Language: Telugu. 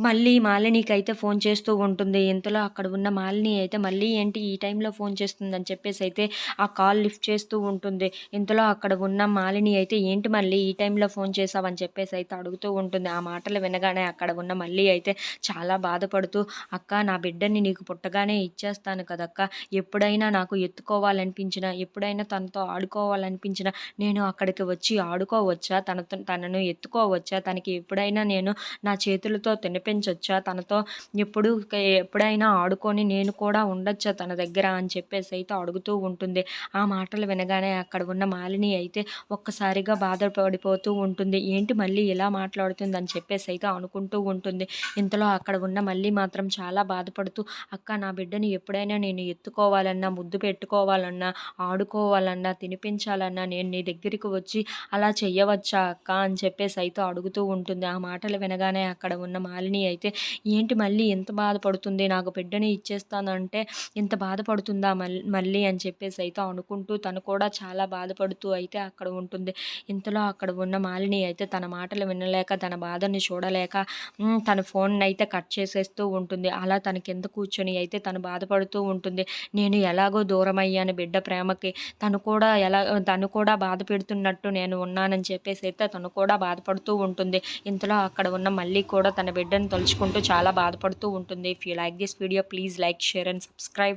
మళ్ళీ మాలినికి అయితే ఫోన్ చేస్తూ ఉంటుంది. ఇంతలో అక్కడ ఉన్న మాలిని అయితే మళ్ళీ ఏంటి ఈ టైంలో ఫోన్ చేస్తుందని చెప్పేసి అయితే ఆ కాల్ లిఫ్ట్ చేస్తూ ఉంటుంది. ఇంతలో అక్కడ ఉన్న మాలిని అయితే ఏంటి మళ్ళీ ఈ టైంలో ఫోన్ చేసావని చెప్పేసి అయితే అడుగుతూ ఉంటుంది. ఆ మాటలు వినగానే అక్కడ ఉన్న మళ్ళీ అయితే చాలా బాధపడుతూ అక్క నా బిడ్డని నీకు పుట్టగానే ఇచ్చేస్తాను కదక్క. ఎప్పుడైనా నాకు ఎత్తుకోవాలనిపించినా ఎప్పుడైనా తనతో ఆడుకోవాలనిపించినా నేను అక్కడికి వచ్చి ఆడుకోవచ్చా? తనతో తనను ఎత్తుకోవచ్చా? తనకి ఎప్పుడైనా నేను నా చేతులతో తినిపించొచ్చా తనతో ఎప్పుడు ఎప్పుడైనా ఆడుకొని నేను కూడా ఉండొచ్చా తన దగ్గర అని చెప్పేసి అయితే అడుగుతూ ఉంటుంది. ఆ మాటలు వినగానే అక్కడ ఉన్న మాలిని అయితే ఒక్కసారిగా బాధపడిపోతూ ఉంటుంది. ఏంటి మళ్ళీ ఇలా మాట్లాడుతుంది అని చెప్పేసి అయితే అనుకుంటూ ఉంటుంది. ఇంతలో అక్కడ ఉన్న మళ్ళీ మాత్రం చాలా బాధపడుతూ అక్క నా బిడ్డని ఎప్పుడైనా నేను ఎత్తుకోవాలన్నా ముద్దు పెట్టుకోవాలన్నా ఆడుకోవాలన్నా తినిపించాలన్నా నేను నీ దగ్గరికి వచ్చి అలా చెయ్యవచ్చా అక్క? అని చెప్పేసి అయితే అడుగుతూ ఉంటుంది. ఆ మాటలు వినగానే అక్కడ ఉన్న మాలిని అయితే ఏంటి మళ్ళీ ఎంత బాధపడుతుంది? నాకు బిడ్డని ఇచ్చేస్తానంటే ఇంత బాధపడుతుందా మళ్ళీ మళ్ళీ అని చెప్పేసి అయితే అనుకుంటూ తను కూడా చాలా బాధపడుతూ అయితే అక్కడ ఉంటుంది. ఇంతలో అక్కడ ఉన్న మాలిని అయితే తన మాటలు వినలేక తన బాధని చూడలేక తన ఫోన్ అయితే కట్ చేసేస్తూ ఉంటుంది. అలా తన కింద కూర్చొని అయితే తను బాధపడుతూ ఉంటుంది. నేను ఎలాగో దూరం అయ్యాను బిడ్డ ప్రేమకి. తను కూడా ఎలా తను కూడా బాధ పెడుతున్నట్టు నేను ఉన్నానని చెప్పేసి అయితే తను కూడా బాధపడుతూ ఉంటుంది. ఇంతలో అక్కడ ఉన్న మళ్ళీ కూడా తన బిడ్డ తలుచుకుంటూ చాలా బాధపడుతూ ఉంటుంది. If you like this video please like share and subscribe